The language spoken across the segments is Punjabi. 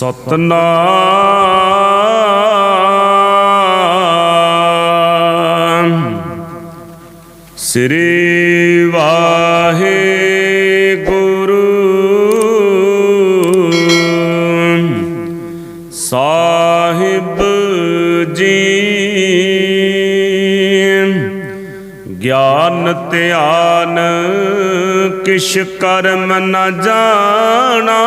ਸਤਨਾਮ। ਸ੍ਰੀ ਵਾਹਿਗੁਰੂ। ਸਾਹਿਬ ਜੀ। ਗਿਆਨ ਧਿਆਨ ਕਿਛ ਕਰਮ ਨ ਜਾਣਾ।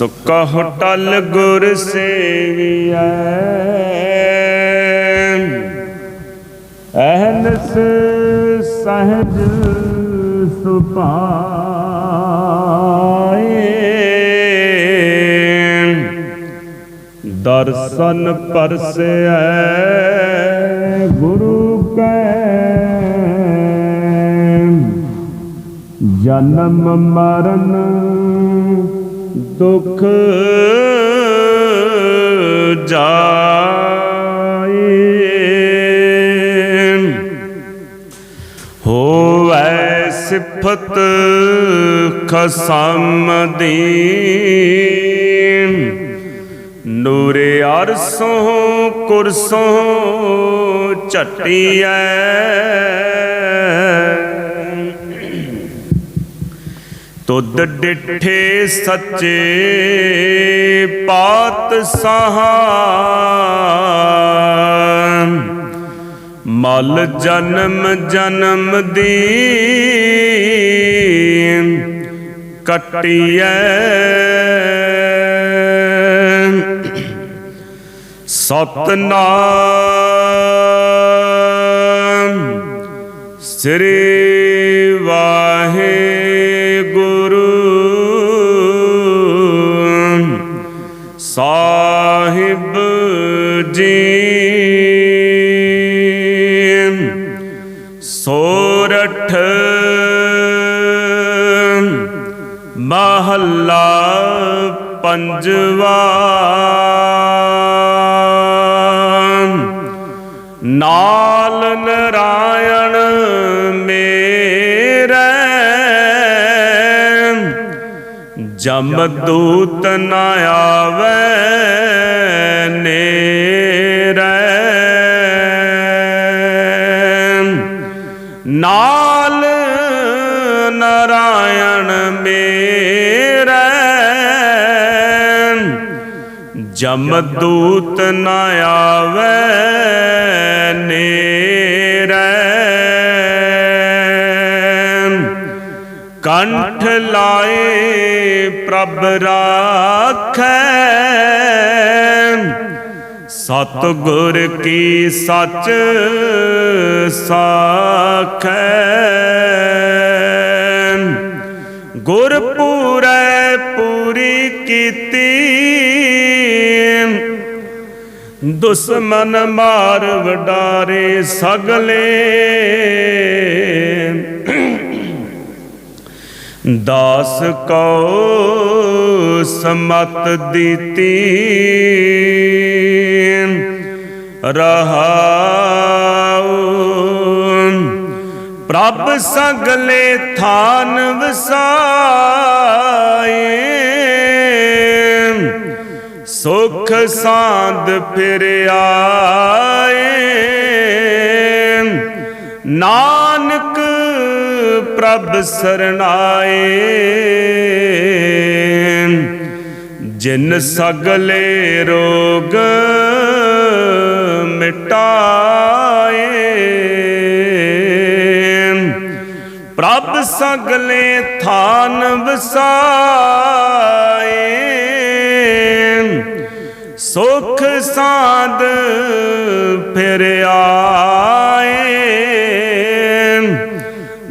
ਮੇਰੀ ਸੁਕਹ ਟਲ ਗੁਰ ਸੇਵੀਐ। ਅਹਨਸ ਸਹਜ ਸੁਪਾਏ ਦਰਸ਼ਨ ਪਰਸੈ ਗੁਰੂ ਕੈ। ਜਨਮ ਮਰਨ ਦੁਖ ਜਾਏ। ਹੋਵੈ ਸਿਫਤ ਖਸਮ ਦੀ ਨੂਰੇ ਅਰਸੋਂ ਕੁਰਸੋਂ ਝਟੀਐ। ਤੁਧ ਡਿਠੇ ਸੱਚੇ ਪਾਤ ਸਹਾ ਮਲ ਜਨਮ ਜਨਮ ਦੀ ਕਟਿਐ। ਸਤਨਾਮ ਸ੍ਰੀ ਵਾਹਿਗੁਰੂ ਜੀ ਸੋਰਠ ਮਹੱਲਾ ਪੰਜਵਾ ਨਾਲ ਨਰਾਇਣ ਮੇ ਜਮ ਦੂਤ ਨ ਆਵੇ ਨੇਰੇ। ਨਾਲ ਨਰਾਇਣ ਮੇਰੇ। ਜਮ ਦੂਤ ਨ ਆਵੇ ਨੇਰੇ। ਕੰਠ ਲਾਏ ਪ੍ਰਭ ਰਾਖੈ। ਸਤ ਗੁਰ ਕੀ ਸੱਚ ਸਾਖੈ। ਗੁਰ ਪੂਰੈ ਪੂਰੀ ਕੀਤੀ। ਦੁਸ਼ਮਨ ਮਾਰ ਵਡਾਰੇ ਸਗਲੇ। ਦਾਸ ਕਉ ਸਮਤ ਦਿੱਤੀ ਰਹਾਉ ਪ੍ਰਭ ਸਗਲੇ ਥਾਨ ਵਸਾਏ ਸੁਖ ਸਾਧ ਫਿਰ ਆਏ ਨਾਨਕ ਪ੍ਰਭ ਸਰਣਾਏ। ਜਿਨ ਸਗਲੇ ਰੋਗ ਮਿਟਾਏ। ਪ੍ਰਭ ਸਗਲੇ ਥਾਨ ਵਸਾਏ। ਸੁਖ ਸਾਧ ਫਿਰ ਆਏ।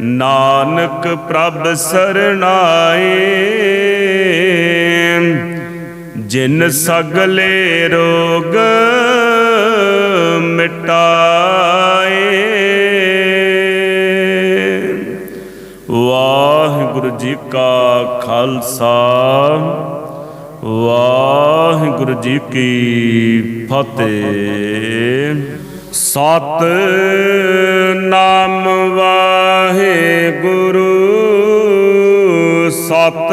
ਨਾਨਕ ਪ੍ਰਭ ਸਰਣਾਏ। ਜਿਨ ਸਗਲੇ ਰੋਗ ਮਿਟਾਏ। ਵਾਹਿਗੁਰੂ ਜੀ ਕਾ ਖਾਲਸਾ, ਵਾਹਿਗੁਰੂ ਜੀ ਕੀ ਫਤਿਹ। ਸਤ ਨਾਮ ਵਾਹਿਗੁਰੂ ਸਤ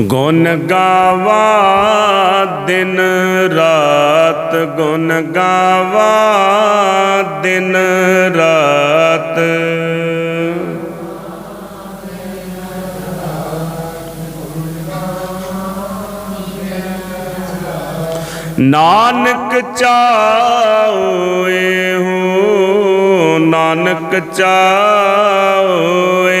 ਗੁਣ ਗਾਵਾ ਦਿਨ ਰਾਤ ਗੁਣ ਗਾਵਾ ਦਿਨ ਰਾਤ। ਨਾਨਕ ਚਾਓਏ ਹੋ ਨਾਨਕ ਚਾਓਏ